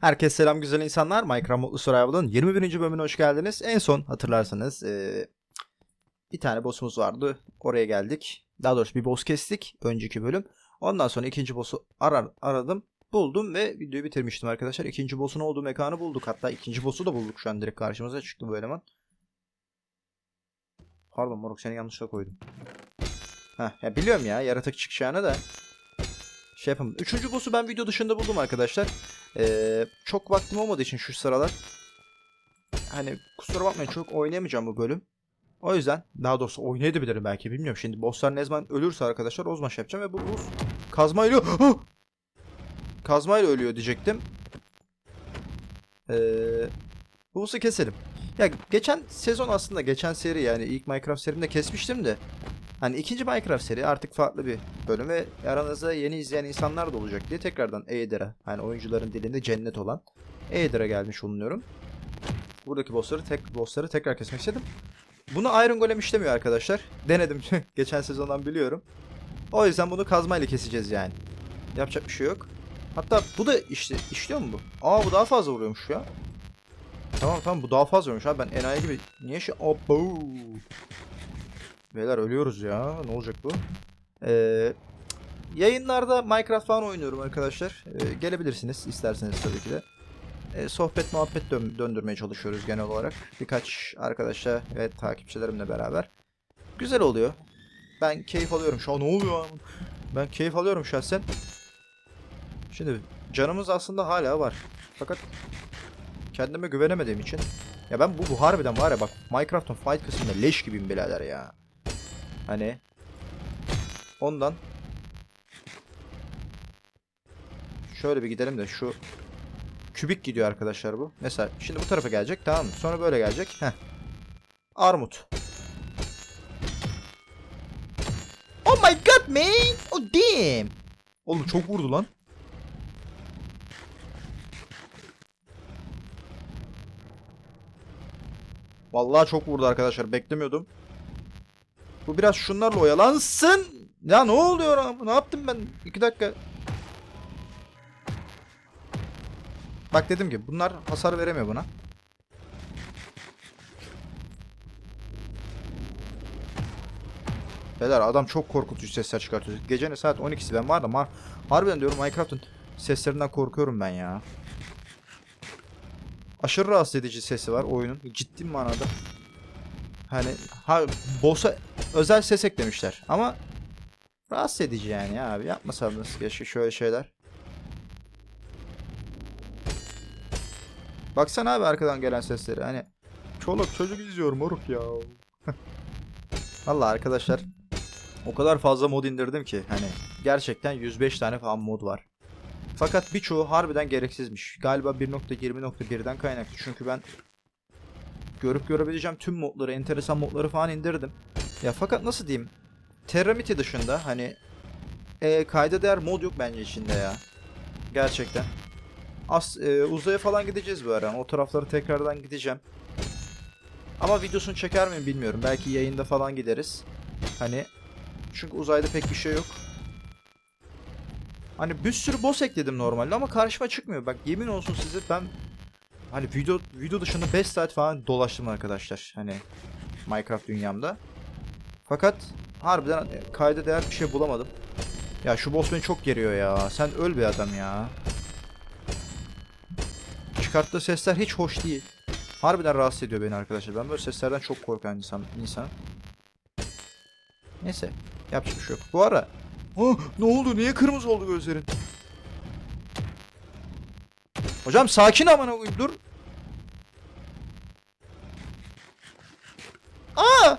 Herkese selam güzel insanlar. Minecraft Mutlu Survival'ın 21. bölümüne hoş geldiniz. En son hatırlarsanız eee, bir tane boss'umuz vardı. Oraya geldik. Daha doğrusu bir boss kestik. Önceki bölüm. Ondan sonra ikinci boss'u arar, aradım. Buldum ve videoyu bitirmiştim arkadaşlar. İkinci boss'un olduğu mekanı bulduk. Hatta ikinci boss'u da bulduk şu an direkt karşımıza çıktı bu eleman. Pardon moruk seni yanlışlıkla koydum. Heh, ya biliyorum ya yaratık çıkacağını da. Şey yapalım. Üçüncü boss'u ben video dışında buldum arkadaşlar. Ee, çok vaktim olmadığı için şu sıralar hani kusura bakmayın çok oynayamayacağım bu bölüm. O yüzden daha doğrusu oynayabilirim belki bilmiyorum. Şimdi bosslar ne zaman ölürse arkadaşlar o zaman şey yapacağım ve bu boss kazmayla Hah! kazmayla ölüyor diyecektim. Ee, bu boss'u keselim. Ya geçen sezon aslında geçen seri yani ilk Minecraft serimde kesmiştim de Hani ikinci Minecraft seri artık farklı bir bölüm ve aranızda yeni izleyen insanlar da olacak diye tekrardan Aether'a hani oyuncuların dilinde cennet olan Aether'a gelmiş bulunuyorum. Buradaki bossları tek bossları tekrar kesmek istedim. Bunu Iron Golem işlemiyor arkadaşlar. Denedim geçen sezondan biliyorum. O yüzden bunu kazmayla keseceğiz yani. Yapacak bir şey yok. Hatta bu da işte işliyor mu bu? Aa bu daha fazla vuruyormuş ya. Tamam tamam bu daha fazla vuruyormuş abi ben enayi gibi niye şey Abo. Beyler ölüyoruz ya. Ne olacak bu? Ee, yayınlarda Minecraft falan oynuyorum arkadaşlar. Ee, gelebilirsiniz isterseniz tabii ki de. Ee, sohbet muhabbet dön- döndürmeye çalışıyoruz genel olarak. Birkaç arkadaşla ve takipçilerimle beraber. Güzel oluyor. Ben keyif alıyorum. Şu an ne oluyor? Ben keyif alıyorum şahsen. Şimdi canımız aslında hala var. Fakat kendime güvenemediğim için. Ya ben bu, bu harbiden var ya bak Minecraft'ın fight kısmında leş gibiyim birader ya. Hani ondan şöyle bir gidelim de şu kübik gidiyor arkadaşlar bu. Mesela şimdi bu tarafa gelecek tamam mı? Sonra böyle gelecek. Heh. Armut. Oh my god man. Oh damn. Oğlum çok vurdu lan. Vallahi çok vurdu arkadaşlar. Beklemiyordum. Bu biraz şunlarla oyalansın. Ya ne oluyor abi? Ne yaptım ben? İki dakika. Bak dedim ki bunlar hasar veremiyor buna. Beyler adam çok korkutucu sesler çıkartıyor. Gecenin saat 12'si ben var da mar harbiden diyorum Minecraft'ın seslerinden korkuyorum ben ya. Aşırı rahatsız edici sesi var oyunun. Ciddi manada. Hani ha boss'a özel ses eklemişler ama rahatsız edici yani ya abi yapmasaydınız keşke şöyle şeyler. Baksana abi arkadan gelen sesleri hani çoluk çocuk izliyor moruk ya. Vallahi arkadaşlar o kadar fazla mod indirdim ki hani gerçekten 105 tane falan mod var. Fakat birçoğu harbiden gereksizmiş. Galiba 1.20.1'den kaynaklı. Çünkü ben görüp görebileceğim tüm modları, enteresan modları falan indirdim. Ya fakat nasıl diyeyim? Terramity dışında hani e, kayda değer mod yok bence içinde ya. Gerçekten. As, e, uzaya falan gideceğiz bu ara. O tarafları tekrardan gideceğim. Ama videosunu çeker miyim bilmiyorum. Belki yayında falan gideriz. Hani çünkü uzayda pek bir şey yok. Hani bir sürü boss ekledim normalde ama karşıma çıkmıyor. Bak yemin olsun size ben hani video video dışında 5 saat falan dolaştım arkadaşlar. Hani Minecraft dünyamda. Fakat harbiden kayda değer bir şey bulamadım. Ya şu boss beni çok geriyor ya. Sen öl bir adam ya. Çıkarttığı sesler hiç hoş değil. Harbiden rahatsız ediyor beni arkadaşlar. Ben böyle seslerden çok korkan insan. insan. Neyse. Yapacak bir şey yok. Bu ara Oh, ne oldu? Niye kırmızı oldu gözlerin? Hocam sakin amına koyayım dur. Aa!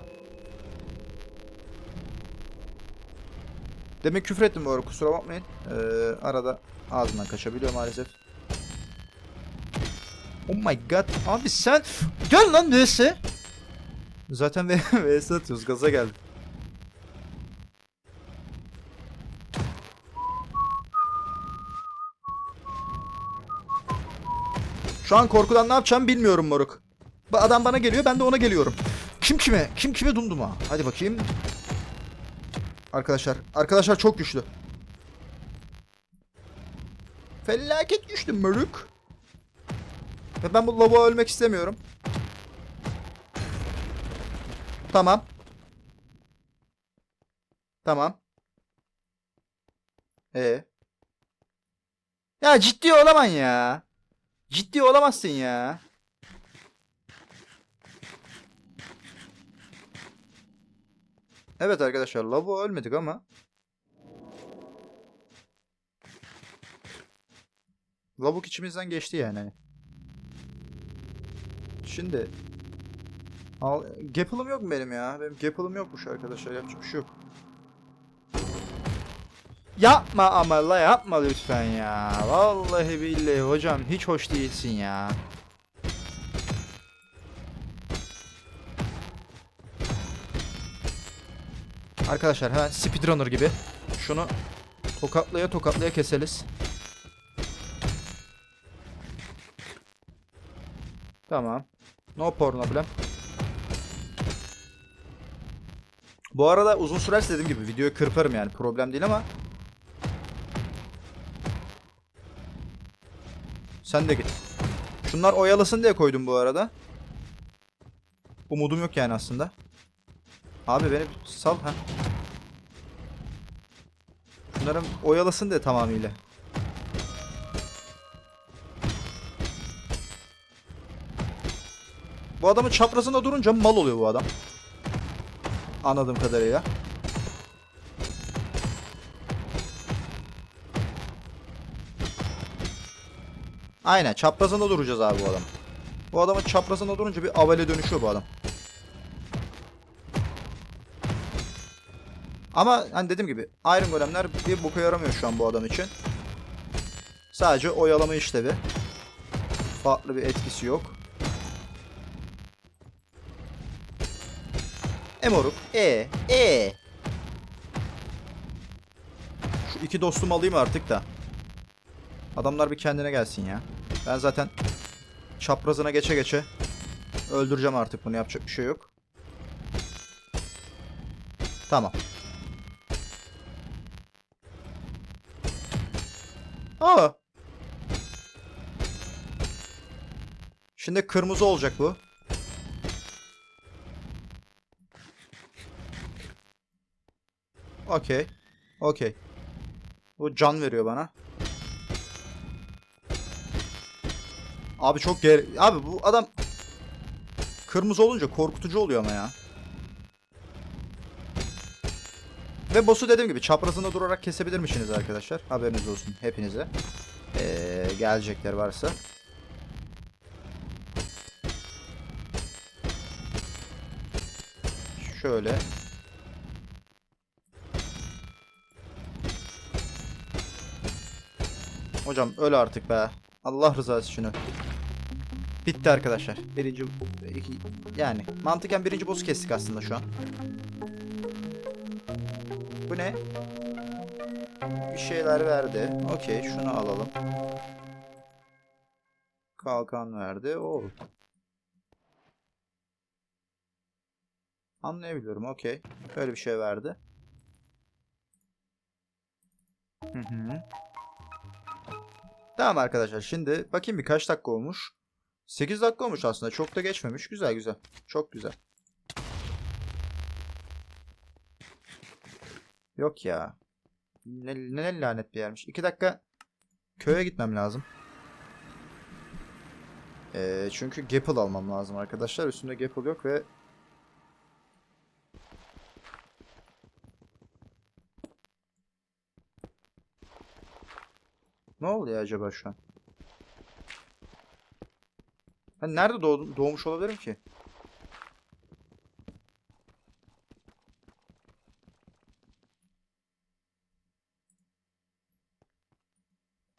Demek küfür ettim bu arada kusura bakmayın. Ee, arada ağzımdan kaçabiliyor maalesef. Oh my god. Abi sen gel lan vs. Zaten vs atıyoruz gaza geldim. Şu an korkudan ne yapacağımı bilmiyorum moruk. Adam bana geliyor ben de ona geliyorum. Kim kime? Kim kime dumduma? Hadi bakayım. Arkadaşlar. Arkadaşlar çok güçlü. Felaket güçlü moruk. Ve ben bu lavuğa ölmek istemiyorum. Tamam. Tamam. E. Ya ciddi olaman ya. Ciddi olamazsın ya. Evet arkadaşlar lavuğa ölmedik ama Lavuk içimizden geçti yani. Şimdi Al, Gapple'ım yok mu benim ya? Benim Gapple'ım yokmuş arkadaşlar. Yapacak bir şey yok. Yapma ama la yapma lütfen ya. Vallahi billahi hocam hiç hoş değilsin ya. Arkadaşlar hemen speedrunner gibi şunu tokatlaya tokatlaya keseriz. Tamam. No problem. Bu arada uzun sürerse dediğim gibi videoyu kırparım yani problem değil ama Sen de git. Şunlar oyalasın diye koydum bu arada. Umudum yok yani aslında. Abi beni sal ha. Şunların oyalasın diye tamamıyla. Bu adamın çaprazında durunca mal oluyor bu adam. Anladığım kadarıyla. Aynen çaprazında duracağız abi bu adam. Bu adamın çaprazında durunca bir avale dönüşüyor bu adam. Ama hani dediğim gibi Iron Golem'ler bir boka yaramıyor şu an bu adam için. Sadece oyalama işlevi. Farklı bir etkisi yok. E moruk. E. E. Şu iki dostumu alayım artık da. Adamlar bir kendine gelsin ya. Ben zaten çaprazına geçe geçe öldüreceğim artık bunu yapacak bir şey yok. Tamam. Aa. Şimdi kırmızı olacak bu. Okey. Okey. Bu can veriyor bana. Abi çok ger... Abi bu adam kırmızı olunca korkutucu oluyor ama ya. Ve boss'u dediğim gibi çaprazında durarak kesebilirmişsiniz arkadaşlar. Haberiniz olsun hepinize. Ee, gelecekler varsa. Şöyle. Hocam öl artık be. Allah rızası için öl. Bitti arkadaşlar. Birinci... iki- yani mantıken birinci boss'u kestik aslında şu an. Bu ne? Bir şeyler verdi. Okey şunu alalım. Kalkan verdi. Oo. Anlayabiliyorum. Okey. Öyle bir şey verdi. Hı hı. Tamam arkadaşlar. Şimdi bakayım bir kaç dakika olmuş. 8 dakika olmuş aslında. Çok da geçmemiş. Güzel güzel. Çok güzel. Yok ya. Ne, ne lanet bir yermiş. 2 dakika köye gitmem lazım. Ee, çünkü Gapple almam lazım arkadaşlar. Üstümde Gapple yok ve Ne oluyor acaba şu an? Ben nerede doğdum, doğmuş olabilirim ki?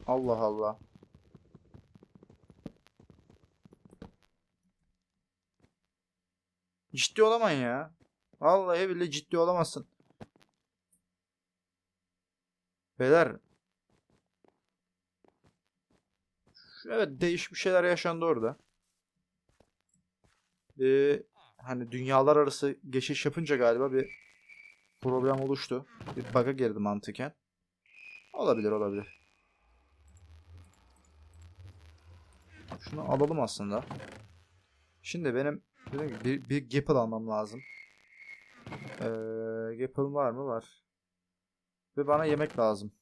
Allah Allah. Ciddi olaman ya. Vallahi bile ciddi olamazsın. Beyler. Evet değişik bir şeyler yaşandı orada. Ee, hani dünyalar arası geçiş yapınca galiba bir problem oluştu. Bir bug'a girdi mantıken. Olabilir olabilir. Şunu alalım aslında. Şimdi benim dediğim gibi bir, bir Gapple almam lazım. Ee, Gapple var mı? Var. Ve bana yemek lazım.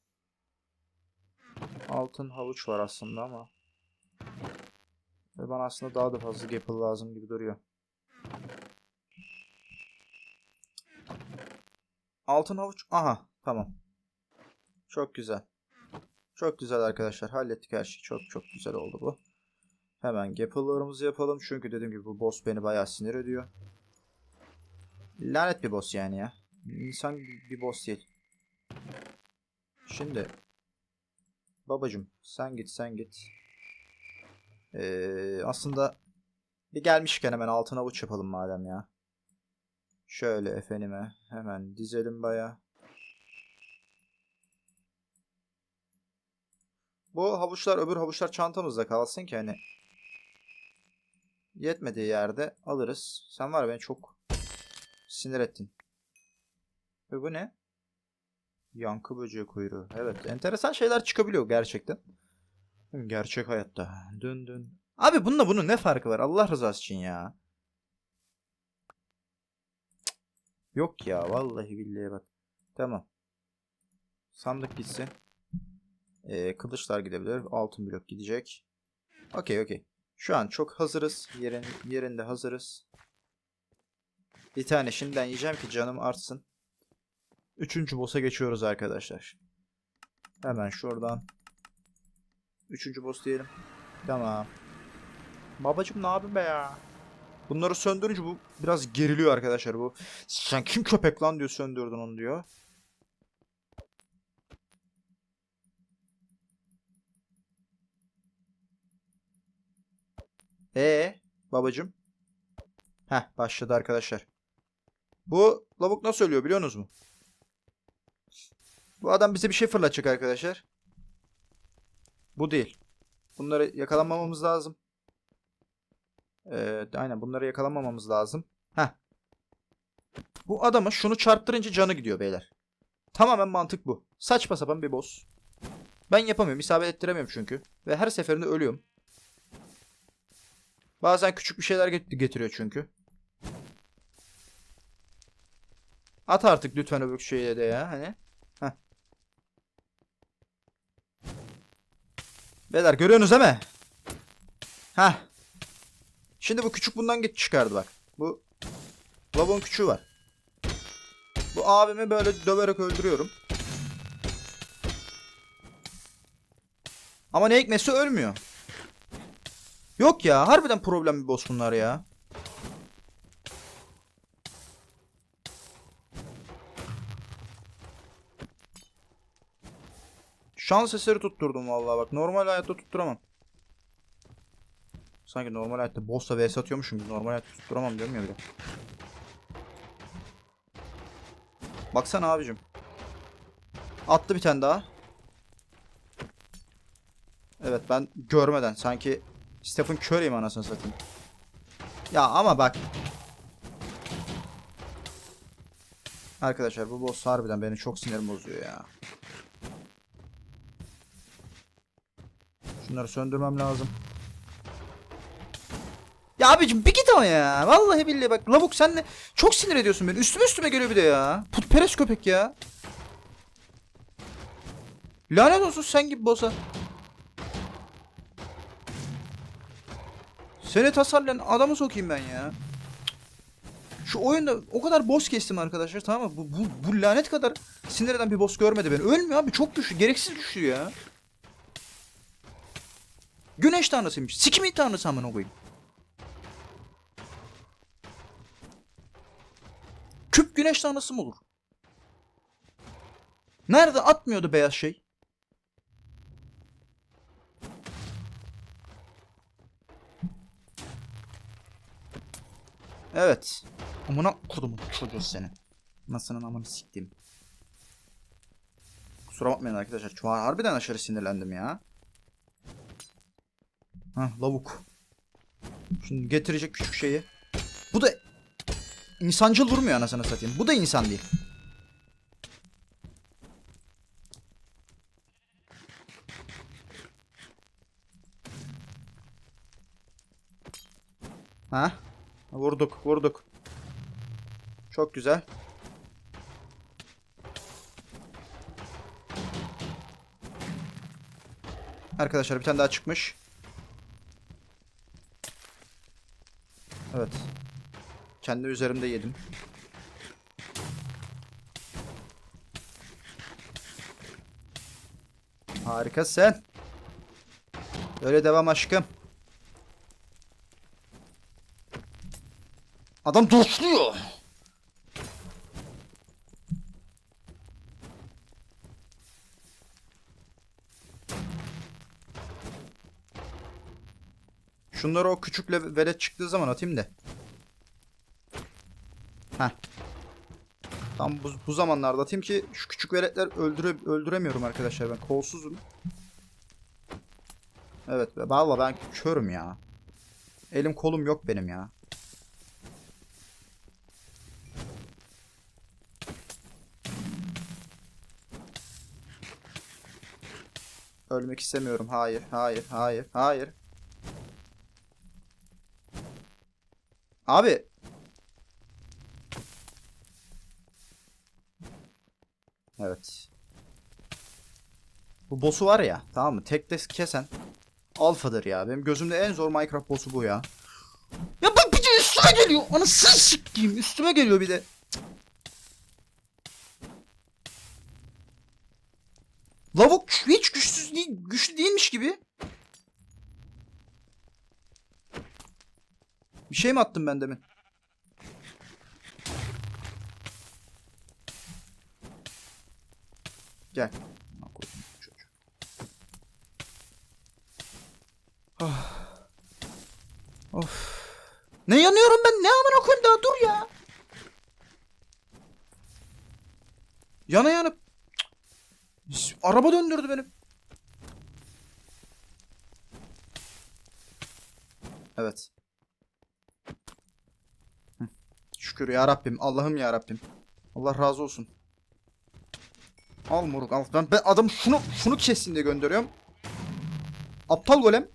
Altın havuç var aslında ama. Ve bana aslında daha da fazla Gapple lazım gibi duruyor. Altın havuç. Aha tamam. Çok güzel. Çok güzel arkadaşlar. Hallettik her şeyi. Çok çok güzel oldu bu. Hemen Gapple'larımızı yapalım. Çünkü dediğim gibi bu boss beni bayağı sinir ediyor. Lanet bir boss yani ya. İnsan bir boss değil. Şimdi. Babacım sen git sen git. Ee, aslında bir gelmişken hemen altın avuç yapalım madem ya. Şöyle efendime hemen dizelim baya. Bu havuçlar öbür havuçlar çantamızda kalsın ki hani yetmediği yerde alırız. Sen var ya beni çok sinir ettin. Ve bu ne? Yankı böceği kuyruğu. Evet enteresan şeyler çıkabiliyor gerçekten. Gerçek hayatta. Dün dün. Abi bununla bunun ne farkı var Allah rızası için ya. Yok ya vallahi billahi bak. Tamam. Sandık gitsin. Ee, kılıçlar gidebilir. Altın blok gidecek. Okey okey. Şu an çok hazırız. Yerin, yerinde hazırız. Bir tane şimdiden yiyeceğim ki canım artsın. Üçüncü boss'a geçiyoruz arkadaşlar. Hemen şuradan. Üçüncü boss diyelim. Tamam. Babacım ne yapayım be ya? Bunları söndürünce bu biraz geriliyor arkadaşlar bu. Sen kim köpek lan diyor söndürdün onu diyor. Ee, babacım. Heh, başladı arkadaşlar. Bu lavuk nasıl ölüyor biliyorsunuz mu? Bu adam bize bir şey fırlatacak arkadaşlar. Bu değil. Bunları yakalanmamamız lazım. Ee, aynen bunları yakalanmamamız lazım. Heh. Bu adama şunu çarptırınca canı gidiyor beyler. Tamamen mantık bu. Saçma sapan bir boss. Ben yapamıyorum. isabet ettiremiyorum çünkü. Ve her seferinde ölüyorum. Bazen küçük bir şeyler get- getiriyor çünkü. At artık lütfen öbür şeye de ya hani. Heh. Beyler görüyorsunuz değil mi? Heh. Şimdi bu küçük bundan geç çıkardı bak. Bu lavabonun küçüğü var. Bu abimi böyle döverek öldürüyorum. Ama ne hikmetse ölmüyor. Yok ya harbiden problem bir boss bunlar ya. Şans eseri tutturdum vallahi bak. Normal hayatta tutturamam. Sanki normal hayatta boss'a vs atıyormuşum. Normal hayatta tutturamam diyorum ya bir de. Baksana abicim. Attı bir tane daha. Evet ben görmeden sanki Stephen Curry'im anasını satayım. Ya ama bak. Arkadaşlar bu boss harbiden beni çok sinirim bozuyor ya. Şunları söndürmem lazım. Ya abicim bir git ama ya. Vallahi billahi bak lavuk sen de çok sinir ediyorsun beni. Üstüme üstüme geliyor bir de ya. Putperest köpek ya. Lanet olsun sen gibi boza. Seni tasarlayan adamı sokayım ben ya. Şu oyunda o kadar boss kestim arkadaşlar tamam mı? Bu, bu, bu lanet kadar sinir eden bir boss görmedi beni. Ölmüyor abi çok güçlü. Gereksiz güçlü ya. Güneş tanrısıymış. Sikimin tanrısı amına koyayım. Küp güneş tanrısı mı olur? Nerede atmıyordu beyaz şey? Evet. Amına kodumun çocuğu seni. Nasılın amını siktim. Kusura bakmayın arkadaşlar. Şu an harbiden aşırı sinirlendim ya. Hah lavuk. Şimdi getirecek küçük şeyi. Bu da insancıl vurmuyor anasını satayım. Bu da insan değil. Ha? Vurduk, vurduk. Çok güzel. Arkadaşlar bir tane daha çıkmış. Evet. Kendi üzerimde yedim. Harikasın. Böyle devam aşkım. Adam dostluyor. Şunları o küçükle velet çıktığı zaman atayım da. Heh. Tam bu, bu zamanlarda atayım ki şu küçük veletler öldüre, öldüremiyorum arkadaşlar ben kolsuzum. Evet be valla ben körüm ya. Elim kolum yok benim ya. Ölmek istemiyorum. Hayır, hayır, hayır, hayır. Abi. Evet. Bu boss'u var ya, tamam mı? Tek de kesen alfadır ya. Benim gözümde en zor Minecraft boss'u bu ya. Ya bak bir de üstüme geliyor. Anasını sikeyim. Üstüme geliyor bir de. Lavuk hiç güçsüz değil, güçlü değilmiş gibi. Bir şey mi attım ben demin? Gel. Amına koydum çocuğu. Ah. Of. Ne yanıyorum ben? Ne amına koyayım daha dur ya. Yana yanıp araba döndürdü benim. Evet. Şükür ya Rabbim. Allah'ım ya Rabbim. Allah razı olsun. Al moruk al. Ben, ben adam şunu şunu kessin diye gönderiyorum. Aptal golem.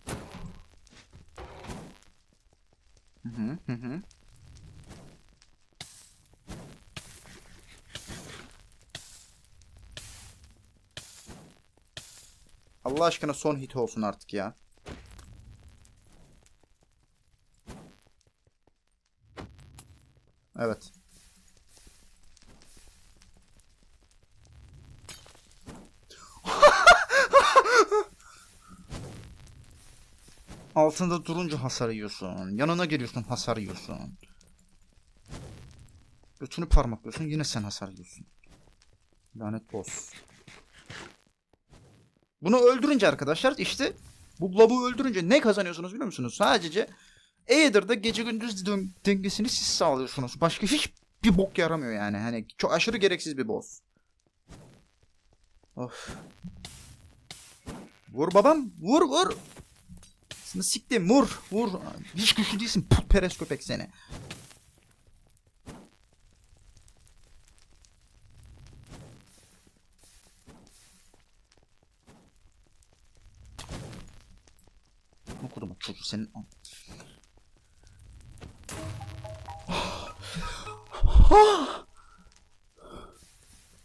Hı hı. Allah aşkına son hit olsun artık ya. Evet. Altında durunca hasar yiyorsun. Yanına geliyorsun hasar yiyorsun. Götünü parmaklıyorsun yine sen hasar yiyorsun. Lanet boss. Bunu öldürünce arkadaşlar işte bu lavuğu öldürünce ne kazanıyorsunuz biliyor musunuz? Sadece Aether'da gece gündüz dengesini siz sağlıyorsunuz. Başka hiç bir bok yaramıyor yani. Hani çok aşırı gereksiz bir boss. Of. Vur babam. Vur vur. Seni siktim. Vur. Vur. Hiç güçlü değilsin. Putperest köpek seni. Okudum çocuğu senin.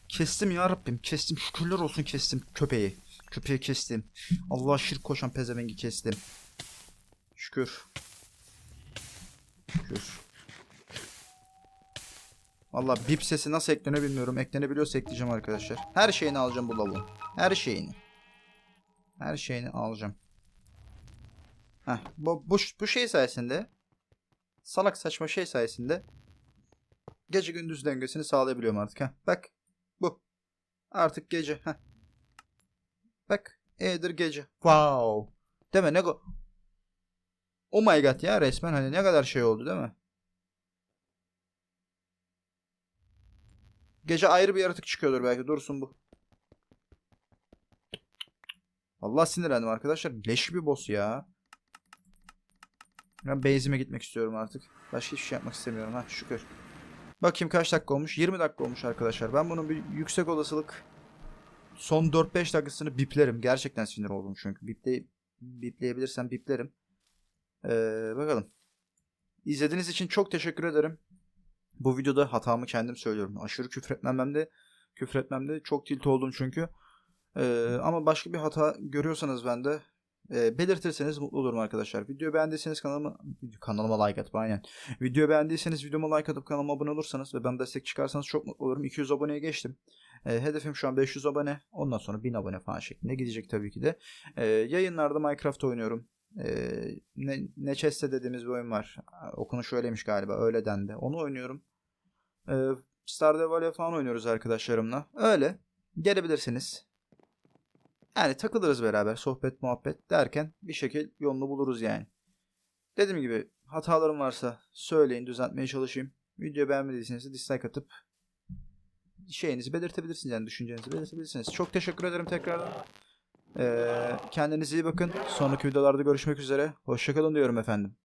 Kestim ya Rabbim. Kestim. Şükürler olsun kestim köpeği. Köpeği kestim. Allah'a şirk koşan pezevengi kestim. Şükür. Şükür. Valla bip sesi nasıl ekleniyor bilmiyorum. Eklenebiliyorsa ekleyeceğim arkadaşlar. Her şeyini alacağım bu lavuğun. Her şeyini. Her şeyini alacağım. Heh, bu, bu, bu şey sayesinde salak saçma şey sayesinde gece gündüz dengesini sağlayabiliyorum artık. Heh, bak bu. Artık gece. Heh. Bak E'dir gece. Wow. Mi? Ne Oh my god ya resmen hani ne kadar şey oldu değil mi? Gece ayrı bir yaratık çıkıyordur belki. Dursun bu. Allah sinirlendim arkadaşlar. Leş bir boss ya. Ben base'ime gitmek istiyorum artık. Başka hiçbir şey yapmak istemiyorum. Ha şükür. Bakayım kaç dakika olmuş? 20 dakika olmuş arkadaşlar. Ben bunun bir yüksek olasılık son 4-5 dakikasını biplerim. Gerçekten sinir oldum çünkü. Biple, bipleyebilirsem biplerim. Ee, bakalım. İzlediğiniz için çok teşekkür ederim. Bu videoda hatamı kendim söylüyorum. Aşırı küfretmememde, küfretmemde çok tilt oldum çünkü. Ee, ama başka bir hata görüyorsanız bende e, belirtirseniz mutlu olurum arkadaşlar. Videoyu beğendiyseniz kanalıma kanalıma like atıp aynen. Videoyu beğendiyseniz videoma like atıp kanalıma abone olursanız ve ben destek çıkarsanız çok mutlu olurum. 200 aboneye geçtim. E, hedefim şu an 500 abone. Ondan sonra 1000 abone falan şeklinde gidecek tabii ki de. E, yayınlarda Minecraft oynuyorum. E, ne, Neçeste dediğimiz bir oyun var. Okunuş öyleymiş galiba. Öyle dendi. Onu oynuyorum. E, Stardew Valley falan oynuyoruz arkadaşlarımla. Öyle. Gelebilirsiniz. Yani takılırız beraber. Sohbet muhabbet derken bir şekil yolunu buluruz yani. Dediğim gibi hatalarım varsa söyleyin düzeltmeye çalışayım. Videoyu beğenmediyseniz dislike atıp şeyinizi belirtebilirsiniz yani düşüncenizi belirtebilirsiniz. Çok teşekkür ederim tekrardan. Ee, kendinize iyi bakın. Sonraki videolarda görüşmek üzere. Hoşçakalın diyorum efendim.